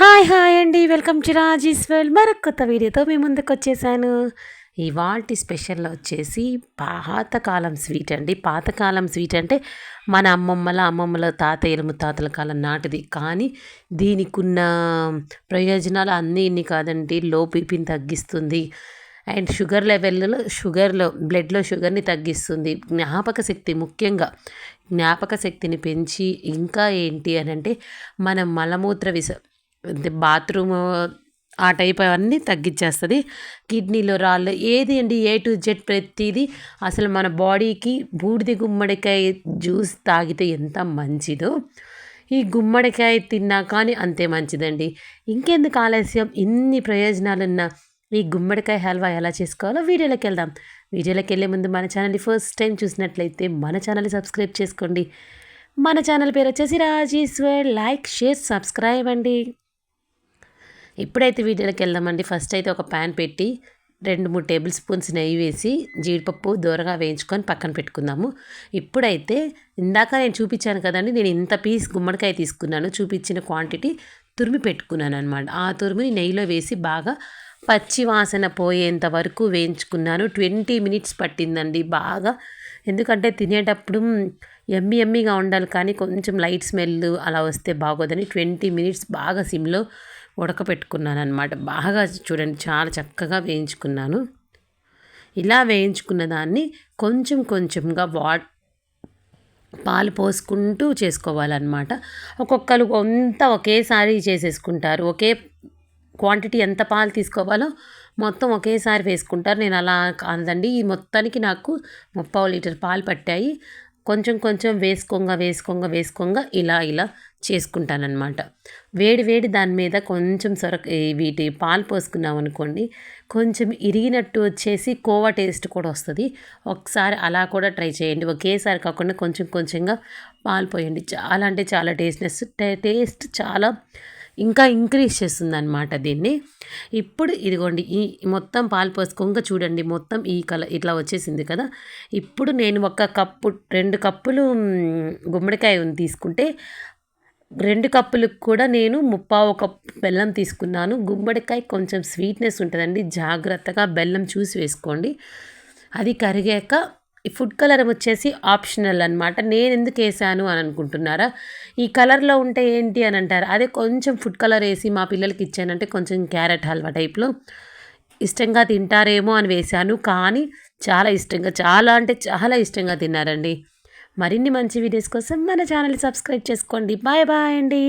Hi hi అండి welcome to Raji's well మరొక కొత్త వీడియోతో మీ ముందుకు వచ్చేసాను. ఇవాల్టి స్పెషల్ వచ్చేసి పాతకాలం స్వీట్ అండి. పాతకాలం స్వీట్ అంటే మన అమ్మమ్మల అమ్మమ్మల తాతయ్యల ముత్తాతల కాలం నాటిది. కానీ దీనికి ఉన్న ప్రయోజనాలు అన్నీ ఇన్ని కాదండి. లో బీపీని తగ్గిస్తుంది. అండ్ షుగర్ లెవెల్లో షుగర్లో బ్లడ్లో షుగర్ని తగ్గిస్తుంది. జ్ఞాపక శక్తి ముఖ్యంగా జ్ఞాపక శక్తిని పెంచి ఇంకా ఏంటి అని అంటే మన మలమూత్ర విస బాత్రూమ్ ఆ టైప్ అవన్నీ తగ్గించేస్తుంది కిడ్నీలో రాళ్ళు ఏది అండి ఏ టు జెడ్ ప్రతిదీ అసలు మన బాడీకి బూడిద గుమ్మడికాయ జ్యూస్ తాగితే ఎంత మంచిదో. ఈ గుమ్మడికాయ తిన్నా కానీ అంతే మంచిదండి. ఇంకెందుకు ఆలస్యం? ఇన్ని ప్రయోజనాలున్న ఈ గుమ్మడికాయ హల్వా ఎలా చేసుకోవాలో వీడియోలోకి వెళ్దాం. వీడియోలోకి వెళ్ళే ముందు మన ఛానల్ని ఫస్ట్ టైం చూసినట్లయితే మన ఛానల్ని సబ్స్క్రైబ్ చేసుకోండి. మన ఛానల్ పేరు వచ్చేసి రాజేశ్వర్. లైక్ షేర్ సబ్స్క్రైబ్ అండి. ఇప్పుడైతే వీటిలోకి వెళ్దామండి. ఫస్ట్ అయితే ఒక ప్యాన్ పెట్టి రెండు మూడు టేబుల్ స్పూన్స్ నెయ్యి వేసి జీడిపప్పు దూరగా వేయించుకొని పక్కన పెట్టుకుందాము. ఇప్పుడైతే ఇందాక నేను చూపించాను కదండి నేను ఇంత పీస్ గుమ్మడికాయ తీసుకున్నాను. చూపించిన క్వాంటిటీ తురిమి పెట్టుకున్నాను అనమాట ఆ తురిమిని నెయ్యిలో వేసి బాగా పచ్చి వాసన పోయేంత వరకు వేయించుకున్నాను. ట్వంటీ మినిట్స్ పట్టిందండి బాగా. ఎందుకంటే తినేటప్పుడు ఎమ్మి ఎమ్మిగా ఉండాలి కానీ కొంచెం లైట్ స్మెల్ అలా వస్తే బాగోదని ట్వంటీ మినిట్స్ బాగా సిమ్లో ఉడకపెట్టుకున్నాను అనమాట బాగా చూడండి చాలా చక్కగా వేయించుకున్నాను. ఇలా వేయించుకున్న దాన్ని కొంచెం కొంచెంగా వా పాలు పోసుకుంటూ చేసుకోవాలన్నమాట. ఒక్కొక్కరు అంతా ఒకేసారి చేసేసుకుంటారు. ఒకే క్వాంటిటీ ఎంత పాలు తీసుకోవాలో మొత్తం ఒకేసారి వేసుకుంటారు. నేను అలా కాదండి. ఈ మొత్తానికి నాకు ముప్పావు లీటర్ పాలు పట్టాయి. కొంచెం కొంచెం వేసుకోంగా వేసుకోంగా వేసుకోంగా ఇలా ఇలా చేసుకుంటానమాట వేడి వేడి దాని మీద కొంచెం సొరక వీటి పాలు పోసుకున్నాం అనుకోండి కొంచెం ఇరిగినట్టు వచ్చేసి కోవా టేస్ట్ కూడా వస్తుంది. ఒకసారి అలా కూడా ట్రై చేయండి. ఒకేసారి కాకుండా కొంచెం కొంచెంగా పాలు పోయండి. చాలా అంటే చాలా టేస్ట్నెస్ టేస్ట్ చాలా ఇంకా ఇంక్రీజ్ చేస్తుంది అనమాట దీన్ని. ఇప్పుడు ఇదిగోండి ఈ మొత్తం పాలు పోసుకోక చూడండి మొత్తం ఈ కలర్ ఇట్లా వచ్చేసింది కదా. ఇప్పుడు నేను ఒక కప్పు రెండు కప్పులు గుమ్మడికాయ తీసుకుంటే రెండు కప్పులకు కూడా నేను ముప్పావు కప్పు బెల్లం తీసుకున్నాను. గుమ్మడికాయ కొంచెం స్వీట్నెస్ ఉంటుందండి. జాగ్రత్తగా బెల్లం చూసి వేసుకోండి. అది కరిగాక ఈ ఫుడ్ కలర్ వచ్చేసి ఆప్షనల్ అనమాట నేను ఎందుకు వేసాను అని అనుకుంటున్నారా? ఈ కలర్లో ఉంటే ఏంటి అని అంటారు. అదే కొంచెం ఫుడ్ కలర్ వేసి మా పిల్లలకి ఇచ్చానంటే కొంచెం క్యారెట్ హల్వా టైప్లో ఇష్టంగా తింటారేమో అని వేశాను కానీ చాలా ఇష్టంగా చాలా అంటే చాలా ఇష్టంగా తిన్నారండి. మరిన్ని మంచి వీడియోస్ కోసం మన ఛానల్ సబ్స్క్రైబ్ చేసుకోండి. బాయ్ బాయ్ అండి.